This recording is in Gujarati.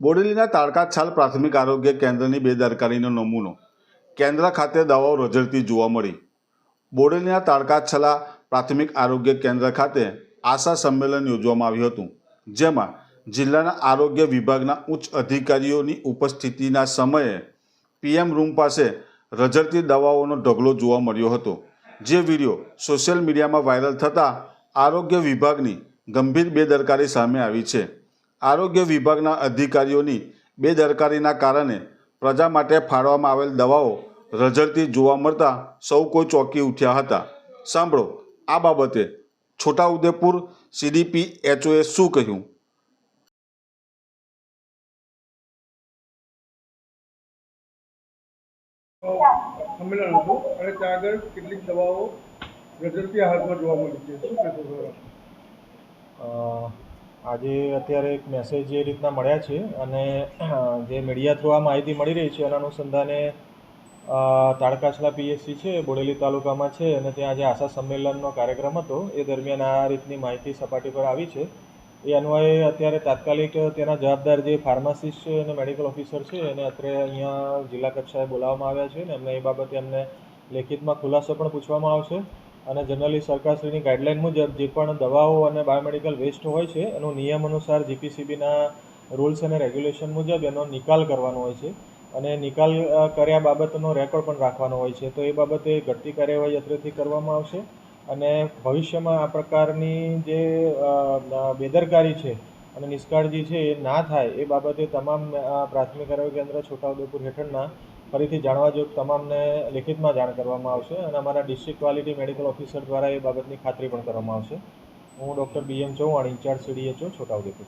બોડેલીના તાડકાછાલ પ્રાથમિક આરોગ્ય કેન્દ્રની બેદરકારીનો નમૂનો. કેન્દ્ર ખાતે દવાઓ રઝળતી જોવા મળી. બોડેલીના તારકા છલા પ્રાથમિક આરોગ્ય કેન્દ્ર ખાતે આશા સંમેલન યોજવામાં આવ્યું હતું, જેમાં જિલ્લાના આરોગ્ય વિભાગના ઉચ્ચ અધિકારીઓની ઉપસ્થિતિના સમયે પીએમ રૂમ પાસે રઝળતી દવાઓનો ઢગલો જોવા મળ્યો હતો. જે વીડિયો સોશિયલ મીડિયામાં વાયરલ થતાં આરોગ્ય વિભાગની ગંભીર બેદરકારી સામે આવી છે. આરોગ્ય વિભાગના અધિકારીઓની બેદરકારીના કારણે પ્રજા માટે ફાળવામાં આવેલ દવાઓ રઝળતી જોવા મળતા સૌ કોઈ ચોંકી ઉઠ્યા હતા. સાંભળો, આ બાબતે છોટાઉદેપુર સીડીપી એચઓએ શું કહ્યું? સંમેલન હતું અને ત્યાં આગળ કેટલીક દવાઓ રજતની હાથમાં જોવા મળી છે. શું કહેશો આજે અત્યારે એક મેસેજ એ રીતના મળ્યા છે અને જે મીડિયા થ્રુ આ માહિતી મળી રહી છે એના અનુસંધાને તાડકાછલા પીએસસી છે, બોડેલી તાલુકામાં છે અને ત્યાં આજે આશા સંમેલનનો કાર્યક્રમ હતો. એ દરમિયાન આ રીતની માહિતી સપાટી પર આવી છે. એ અન્વયે અત્યારે તાત્કાલિક તેના જવાબદાર જે ફાર્માસિસ્ટ છે અને મેડિકલ ઓફિસર છે એને અત્યારે અહીંયા જિલ્લા કક્ષાએ બોલાવવામાં આવ્યા છે ને એમને એ બાબતે એમને લેખિતમાં ખુલાસો પણ પૂછવામાં આવશે. અને જનરલી સરકારશ્રીની ગાઈડલાઇન મુજબ જે પણ દવાઓ અને બાયોમેડિકલ વેસ્ટ હોય છે, એનો નિયમ અનુસાર જીપીસીબીના રૂલ્સ અને રેગ્યુલેશન મુજબ એનો નિકાલ કરવાનો હોય છે. અને નિકાલ કર્યા બાબતનો રેકોર્ડ પણ રાખવાનો હોય છે. તો એ બાબતે ઘટતી કાર્યવાહી અત્રેથી કરવામાં આવશે. અને ભવિષ્યમાં આ પ્રકારની જે બેદરકારી છે અને નિષ્કાળજી છે એ ના થાય એ બાબતે તમામ પ્રાથમિક આરોગ્ય કેન્દ્ર છોટાઉદેપુર હેઠળના ફરીથી જાણવા જોગ તમામને લેખિતમાં જાણ કરવામાં આવશે અને અમારા ડિસ્ટ્રિક્ટ ક્વોલિટી મેડિકલ ઓફિસર દ્વારા એ બાબતની ખાતરી પણ કરવામાં આવશે. હું doctor B M Chauhan, incharge CDHO Chhota Udepur